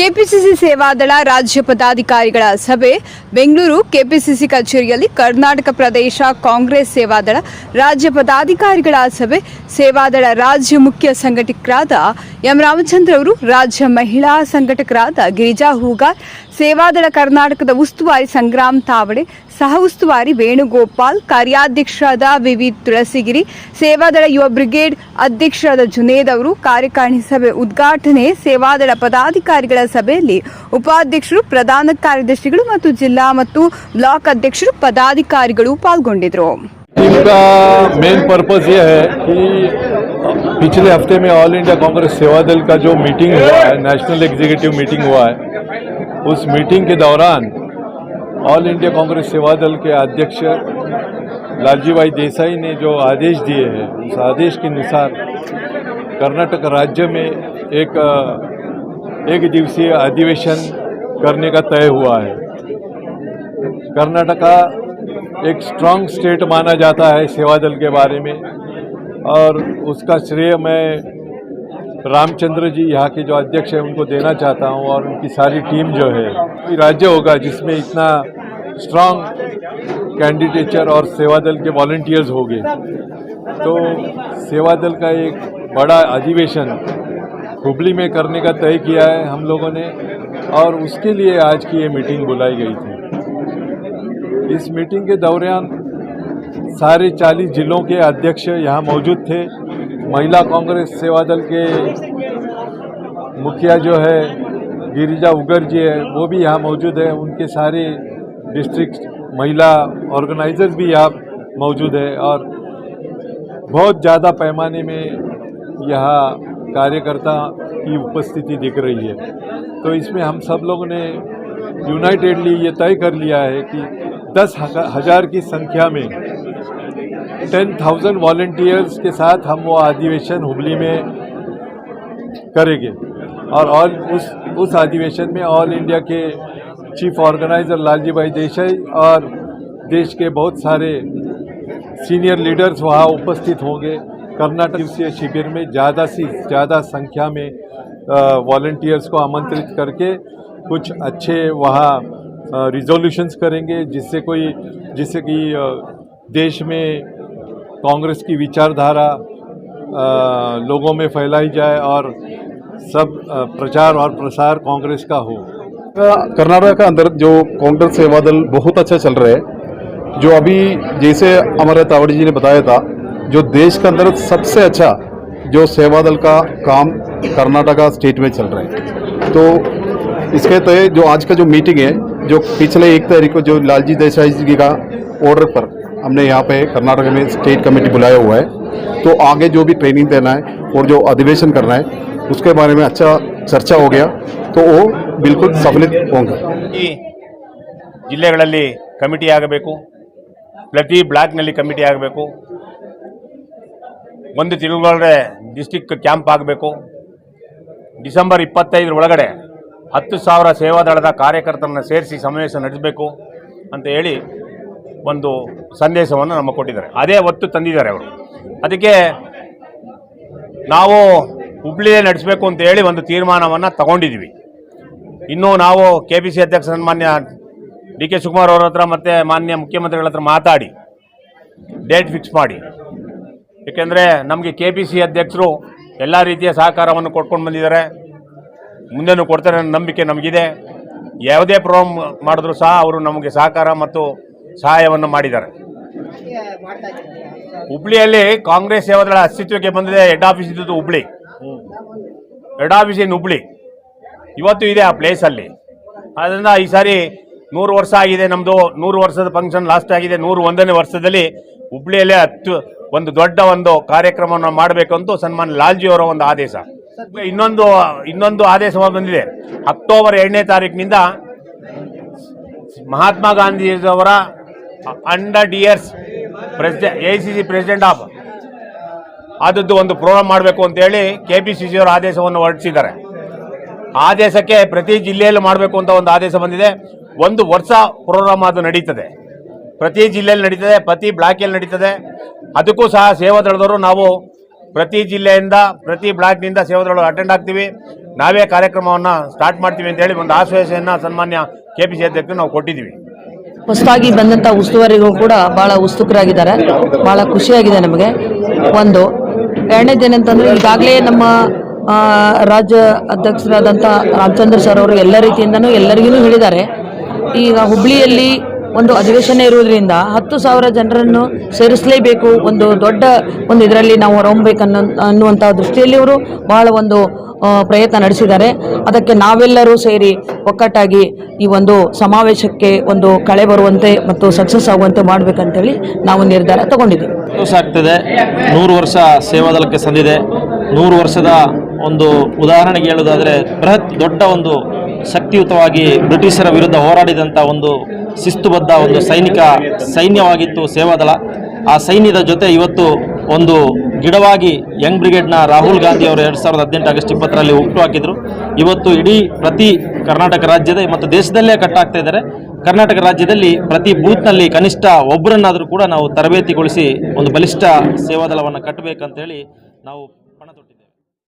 KPCC ಸೇವಾದಳ ರಾಜ್ಯ ಪದಾಧಿಕಾರಿಗಳ ಸಭೆ. ಬೆಂಗಳೂರು ಕೆಪಿಸಿಸಿ ಕಚೇರಿಯಲ್ಲಿ ಕರ್ನಾಟಕ ಪ್ರದೇಶ ಕಾಂಗ್ರೆಸ್ ಸೇವಾದಳ ರಾಜ್ಯ ಪದಾಧಿಕಾರಿಗಳ ಸಭೆ. ಸೇವಾದಳ ರಾಜ್ಯ ಮುಖ್ಯ ಸಂಘಟಕರಾದ ಎಂ ರಾಮಚಂದ್ರ ಅವರು, ರಾಜ್ಯ ಮಹಿಳಾ ಸಂಘಟಕರಾದ ಗಿರಿಜಾ ಹೂಗಾರ್, ಸೇವಾದಳ ಕರ್ನಾಟಕದ ಉಸ್ತುವಾರಿ ಸಂಗ್ರಾಮ್ ತಾವಡೆ ಸಹ ಉಸ್ತುವಾರಿ ವೇಣುಗೋಪಾಲ್ ಕಾರ್ಯಾಧ್ಯಕ್ಷರಾದ ವಿವಿ ತುಳಸಿಗಿರಿ ಸೇವಾದಳ ಯುವ ಬ್ರಿಗೇಡ್ ಅಧ್ಯಕ್ಷರಾದ ಜುನೇದ್ ಅವರು ಕಾರ್ಯಕಾರಿಣಿ ಸಭೆ ಉದ್ಘಾಟನೆ ಸೇವಾದಳ ಪದಾಧಿಕಾರಿಗಳ ಸಭೆಯಲ್ಲಿ ಉಪಾಧ್ಯಕ್ಷರು ಪ್ರಧಾನ ಕಾರ್ಯದರ್ಶಿಗಳು ಮತ್ತು ಜಿಲ್ಲಾ ಮತ್ತು ಬ್ಲಾಕ್ ಅಧ್ಯಕ್ಷರು ಪದಾಧಿಕಾರಿಗಳು ಪಾಲ್ಗೊಂಡಿದ್ದರು टीम का मेन पर्पस ये है कि पिछले हफ्ते में ऑल इंडिया कांग्रेस सेवा दल का जो मीटिंग हुआ है नेशनल एग्जीक्यूटिव मीटिंग हुआ है उस मीटिंग के दौरान ऑल इंडिया कांग्रेस सेवा दल के अध्यक्ष लालजी भाई देसाई ने जो आदेश दिए हैं उस आदेश के अनुसार कर्नाटक राज्य में एक एक दिवसीय अधिवेशन करने का तय हुआ है कर्नाटका एक स्ट्रांग स्टेट माना जाता है सेवा दल के बारे में और उसका श्रेय मैं रामचंद्र जी यहाँ के जो अध्यक्ष हैं, उनको देना चाहता हूँ और उनकी सारी टीम जो है राज्य होगा, जिसमें इतना स्ट्रांग कैंडिडेचर और सेवा दल के वॉल्टियर्स होंगे। तो सेवा दल का एक बड़ा अधिवेशन हुबली में करने का तय किया है हम लोगों ने, और उसके लिए आज की ये मीटिंग बुलाई गई थी। इस मीटिंग के दौरान सारे 40 जिलों के अध्यक्ष यहाँ मौजूद थे। महिला कांग्रेस सेवा दल के मुखिया जो है, गिरिजा उगर जी है, वो भी यहाँ मौजूद है। उनके सारे डिस्ट्रिक्ट महिला ऑर्गेनाइजर्स भी यहाँ मौजूद है और बहुत ज़्यादा पैमाने में यहाँ कार्यकर्ता की उपस्थिति दिख रही है। तो इसमें हम सब लोगों ने यूनाइटेडली ये तय कर लिया है कि दस हज़ार की संख्या में टेन थाउज़ेंड वॉल्टियर्स के साथ हम वो अधिवेशन हुबली में करेंगे। और ऑल उस उस अधिवेशन में ऑल इंडिया के चीफ ऑर्गेनाइजर लालजी भाई देसाई और देश के बहुत सारे सीनियर लीडर्स वहाँ उपस्थित होंगे। कर्नाटक दिवसीय शिविर में ज़्यादा से ज़्यादा संख्या में वॉल्टियर्स को आमंत्रित करके कुछ अच्छे वहाँ रिजोल्यूशंस करेंगे, जिससे कोई, जिससे कि देश में कांग्रेस की विचारधारा लोगों में फैलाई जाए और सब प्रचार और प्रसार कांग्रेस का हो। कर्नाटक के अंदर जो कांग्रेस सेवा दल बहुत अच्छा चल रहा है, जो अभी जैसे अमर तावड़ी जी ने बताया था, जो देश के अंदर सबसे अच्छा जो सेवा दल का काम कर्नाटका स्टेट में चल रहा है। तो इसके तहत जो आज का जो मीटिंग है, जो पिछले एक तारीख को जो लालजी देसाई जी का ऑर्डर पर हमने यहाँ पे कर्नाटक में स्टेट कमेटी बुलाया हुआ है तो आगे जो भी ट्रेनिंग देना है और जो अधिवेशन करना है उसके बारे में अच्छा चर्चा हो गया तो वो बिल्कुल सफलित होंगे ಈ ಜಿಲ್ಲೆಗಳಲ್ಲಿ ಕಮಿಟಿ ಆಗಬೇಕು ಪ್ರತಿ ಬ್ಲಾಕ್ನಲ್ಲಿ ಕಮಿಟಿ ಆಗಬೇಕು ಒಂದು ತಿಂಗಳೊಳಗೆ ಡಿಸ್ಟಿಕ್ ಕ್ಯಾಂಪ್ ಆಗಬೇಕು ಡಿಸೆಂಬರ್ ಇಪ್ಪತ್ತೈದರ ಒಳಗಡೆ ಹತ್ತು ಸಾವಿರ ಸೇವಾದಳದ ಕಾರ್ಯಕರ್ತರನ್ನ ಸೇರಿಸಿ ಸಮಾವೇಶ ನಡೆಸಬೇಕು ಅಂತ ಹೇಳಿ ಒಂದು ಸಂದೇಶವನ್ನು ನಮ್ಮ ಕೊಟ್ಟಿದ್ದಾರೆ. ಅದೇ ಒತ್ತು ತಂದಿದ್ದಾರೆ ಅವರು. ಅದಕ್ಕೆ ನಾವು ಹುಬ್ಳಿಯೇ ನಡೆಸಬೇಕು ಅಂತ ಹೇಳಿ ಒಂದು ತೀರ್ಮಾನವನ್ನು ತಗೊಂಡಿದ್ವಿ ಇನ್ನೂ ನಾವು ಕೆ ಪಿ ಸಿ ಅಧ್ಯಕ್ಷ ಮಾನ್ಯ ಡಿ ಕೆ ಶಿವಕುಮಾರ್ ಅವ್ರ ಹತ್ರ ಮತ್ತು ಮಾನ್ಯ ಮುಖ್ಯಮಂತ್ರಿಗಳ ಹತ್ರ ಮಾತಾಡಿ, ಡೇಟ್ ಫಿಕ್ಸ್ ಮಾಡಿ. ಏಕೆಂದರೆ ನಮಗೆ ಕೆ ಪಿ ಸಿ ಅಧ್ಯಕ್ಷರು ಎಲ್ಲ ರೀತಿಯ ಸಹಕಾರವನ್ನು ಕೊಟ್ಕೊಂಡು ಬಂದಿದ್ದಾರೆ. ಮುಂದೆನೂ ಕೊಡ್ತಾರೆ ಅನ್ನೋ ನಂಬಿಕೆ ನಮಗಿದೆ. ಯಾವುದೇ ಪ್ರೋಗ್ರಾಮ್ ಮಾಡಿದ್ರೂ ಸಹ ಅವರು ನಮಗೆ ಸಹಕಾರ ಮತ್ತು ಸಹಾಯವನ್ನು ಮಾಡಿದ್ದಾರೆ. ಹುಬ್ಳಿಯಲ್ಲಿ ಕಾಂಗ್ರೆಸ್ ಸೇವಾದಳ ಅಸ್ತಿತ್ವಕ್ಕೆ ಬಂದಿದೆ, ಹೆಡ್ ಆಫೀಸ್ ಇದ್ದದ್ದು Hubli. Head office in Hubli? ಇವತ್ತು ಇದೆ ಆ ಪ್ಲೇಸಲ್ಲಿ ಅದರಿಂದ ಈ ಸಾರಿ ನೂರು ವರ್ಷ ಆಗಿದೆ ನಮ್ಮದು ನೂರು ವರ್ಷದ ಫಂಕ್ಷನ್ ಲಾಸ್ಟ್ ಆಗಿದೆ, ನೂರು ಒಂದನೇ ವರ್ಷದಲ್ಲಿ ಹುಬ್ಳಿಯಲ್ಲೇ ಹತ್ತು, ಒಂದು ದೊಡ್ಡ ಒಂದು ಕಾರ್ಯಕ್ರಮವನ್ನು ಮಾಡಬೇಕು ಅಂತ ಸನ್ಮಾನ್ ಲಾಲ್ಜಿ ಅವರ ಒಂದು ಆದೇಶ. ಇನ್ನೊಂದು ಇನ್ನೊಂದು ಆದೇಶ ಬಂದಿದೆ. ಅಕ್ಟೋಬರ್ ಎರಡನೇ ತಾರೀಕಿನಿಂದ Mahatma hundred years president A C C president of ಆದದ್ದು ಒಂದು ಪ್ರೋಗ್ರಾಮ್ ಮಾಡಬೇಕು ಅಂತೇಳಿ ಕೆ ಪಿ ಸಿ ಸಿ ಅವರ ಆದೇಶವನ್ನು ಹೊರಡಿಸಿದ್ದಾರೆ. ಆದೇಶಕ್ಕೆ ಪ್ರತಿ ಜಿಲ್ಲೆಯಲ್ಲೂ ಮಾಡಬೇಕು ಅಂತ ಒಂದು ಆದೇಶ ಬಂದಿದೆ. ಒಂದು ವರ್ಷ ಪ್ರೋಗ್ರಾಮ್ ಅದು ನಡೀತದೆ. ಪ್ರತಿ ಜಿಲ್ಲೆಯಲ್ಲಿ ನಡೀತದೆ, ಪ್ರತಿ ಬ್ಲಾಕಲ್ಲಿ ನಡೀತದೆ. ಅದಕ್ಕೂ ಸಹ ಸೇವಾ ದಳದವರು ನಾವು ಪ್ರತಿ ಜಿಲ್ಲೆಯಿಂದ, ಪ್ರತಿ ಬ್ಲಾಕ್ನಿಂದ ಸೇವಾದಳಗಳು ಅಟೆಂಡ್ ಆಗ್ತೀವಿ. ನಾವೇ ಕಾರ್ಯಕ್ರಮವನ್ನು ಸ್ಟಾರ್ಟ್ ಮಾಡ್ತೀವಿ ಅಂತೇಳಿ ಒಂದು ಆಶ್ವಾಸನ ಸನ್ಮಾನ್ಯ ಕೆ ಪಿ ಸಿ ಅಧ್ಯಕ್ಷರು ನಾವು ಕೊಟ್ಟಿದ್ದೀವಿ. ಹೊಸದಾಗಿ ಬಂದಂಥ ಉಸ್ತುವಾರಿಗೂ ಕೂಡ ಭಾಳ ಉತ್ಸುಕರಾಗಿದ್ದಾರೆ. ಭಾಳ ಖುಷಿಯಾಗಿದೆ ನಮಗೆ. ಒಂದು. ಎರಡನೇದೇನಂತಂದ್ರೆ ಈಗಾಗಲೇ ನಮ್ಮ ರಾಜ್ಯ ಅಧ್ಯಕ್ಷರಾದಂಥ ರಾಮಚಂದ್ರ ಸರ್ ಅವರು ಎಲ್ಲ ರೀತಿಯಿಂದನೂ ಎಲ್ಲರಿಗೂ ಹೇಳಿದ್ದಾರೆ. ಈಗ ಹುಬ್ಳಿಯಲ್ಲಿ ಒಂದು ಅಧಿವೇಶನ ಇರುವುದರಿಂದ ಹತ್ತು ಸಾವಿರ ಜನರನ್ನು ಸೇರಿಸಲೇಬೇಕು. ಒಂದು ದೊಡ್ಡ ಒಂದು ಇದರಲ್ಲಿ ನಾವು ಹೊರಹೊಮ್ಮಬೇಕನ್ನೋ ಅನ್ನುವಂಥ ದೃಷ್ಟಿಯಲ್ಲಿ ಅವರು ಬಹಳ ಒಂದು ಪ್ರಯತ್ನ ನಡೆಸಿದ್ದಾರೆ. ಅದಕ್ಕೆ ನಾವೆಲ್ಲರೂ ಸೇರಿ ಒಕ್ಕಟ್ಟಾಗಿ ಈ ಒಂದು ಸಮಾವೇಶಕ್ಕೆ ಒಂದು ಕಳೆ ಬರುವಂತೆ ಮತ್ತು ಸಕ್ಸಸ್ ಆಗುವಂತೆ ಮಾಡಬೇಕಂತೇಳಿ ನಾವು ನಿರ್ಧಾರ ತಗೊಂಡಿದ್ದೀವಿ. ಸಂತೋಷ ಆಗ್ತದೆ. ನೂರು ವರ್ಷ ಸೇವಾದಳಕ್ಕೆ ಸಂದಿದೆ. ನೂರು ವರ್ಷದ ಒಂದು ಉದಾಹರಣೆಗೆ ಹೇಳೋದಾದರೆ ಬೃಹತ್ ದೊಡ್ಡ ಒಂದು ಶಕ್ತಿಯುತವಾಗಿ ಬ್ರಿಟಿಷರ ವಿರುದ್ಧ ಹೋರಾಡಿದಂಥ ಒಂದು ಶಿಸ್ತುಬದ್ಧ ಒಂದು ಸೈನಿಕ ಸೈನ್ಯವಾಗಿತ್ತು ಸೇವಾದಳ. ಆ ಸೈನ್ಯದ ಜೊತೆ ಇವತ್ತು ಒಂದು ಗಿಡವಾಗಿ ಯಂಗ್ ಬ್ರಿಗೇಡ್ನ ರಾಹುಲ್ ಗಾಂಧಿ ಅವರು ಎರಡು ಸಾವಿರದ ಹದಿನೆಂಟು ಆಗಸ್ಟ್ ಇಪ್ಪತ್ತರಲ್ಲಿ ಹುಟ್ಟುಹಾಕಿದ್ರು ಇವತ್ತು ಇಡೀ ಪ್ರತಿ ಕರ್ನಾಟಕ ರಾಜ್ಯದ ಮತ್ತು ದೇಶದಲ್ಲೇ ಕಟ್ಟಾಗ್ತಾ ಇದ್ದಾರೆ. ಕರ್ನಾಟಕ ರಾಜ್ಯದಲ್ಲಿ ಪ್ರತಿ ಬೂತ್ನಲ್ಲಿ ಕನಿಷ್ಠ ಒಬ್ಬರನ್ನಾದರೂ ಕೂಡ ನಾವು ತರಬೇತಿಗೊಳಿಸಿ ಒಂದು ಬಲಿಷ್ಠ ಸೇವಾದಳವನ್ನು ಕಟ್ಟಬೇಕಂತೇಳಿ ನಾವು